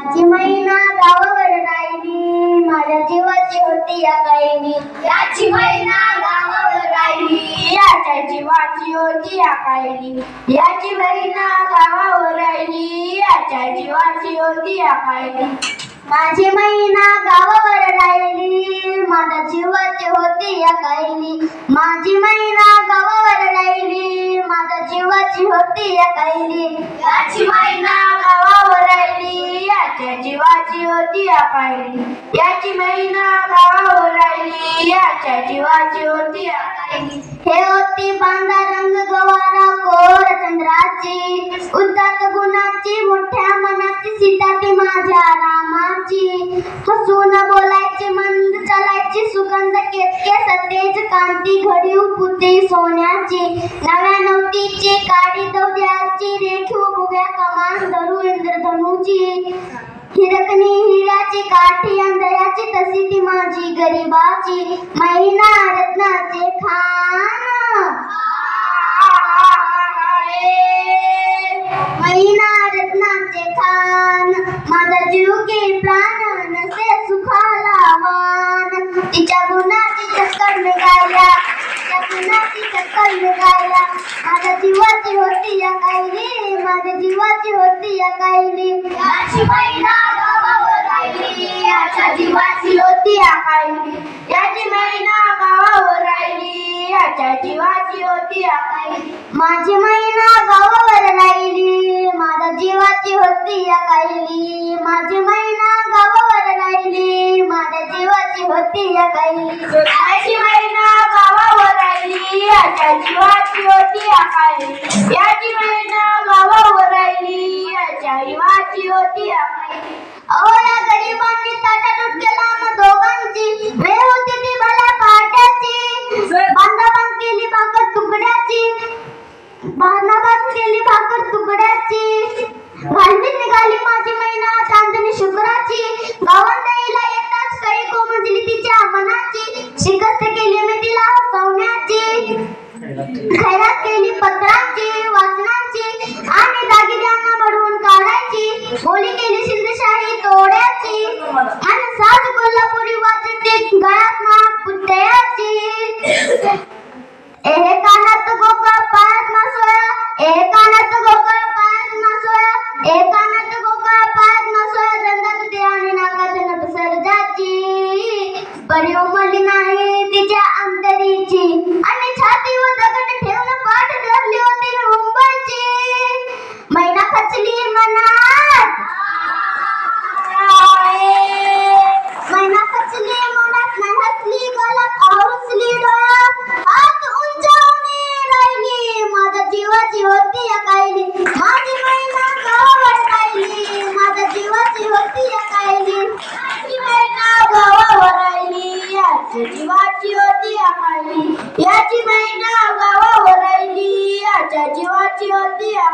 माझी महिना गावावर राहिली माझ्या जीवाची होती या कायनी याची महिना गावावर राहिली याच्या जीवाची होती या कायनी याची महिना गावावर राहिली याच्या जीवाची होती या कायनी माझी महिना गावावर राहिली माझ्या जीवाची होती या कायनी माझी महिना गावावर राहिली माझ्या जीवाची होती या कायनी याची महिना गावावर होती आपायली याची महिना गावावर राहिली याच्या जीवाची होती आपायली हे होती बांधा रंग गवारा कोर चंद्राची उदात गुणाची मोठ्या मनाची सीता ती माझ्या रामाची. हसून बोलायची मंद चालायची सुगंध केतके सतेज कांती घडीव पुती सोन्याची. नव्या नवतीची काडी दौद्याची रेखीव उभ्या कमान धरू इंद्रधनुची. हिरकणी हिराची काठी अंधळ्याची तशी ती माझी गरीबाची. महिना रत्नाचे खान. महिना रत्नाचे खान. माझा जीव के प्राण नसे सुखाला मान. तिच्या गुणाची चक्कर निघाल्या तिच्या गुणाची चक्कर निघाल्या माझ्या जीवाची होती या कायली माझ्या जीवाची होती या कायली. याची महिना गावावर राहिली. याच्या जीवाची होती या कायली. याची महिना गावावर राहिली. याच्या जीवाची होती या कायली. माझी महिना गावावर राहिली. माझ्या जीवाची होती या कायली. माझी महिना गावावर राहिली. माझ्या जीवाची होती या कायली. माझी महिना गावावर राहिली. याच्या जीवाची होती या कायली. खैरात केली पत्रांची वाचनांची. आणि काढायची बोली केली सिंधशाही तोड्याची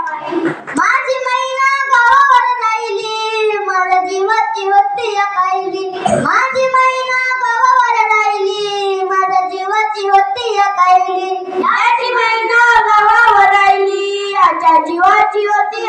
माझी मैना गावावर राहिली मला जीवाची होती या कायली. माझी मैना गावावर राहिली माझ्या जीवाची होती या कायली. याची मैना गावावर राहिली आजच्या जीवाची होती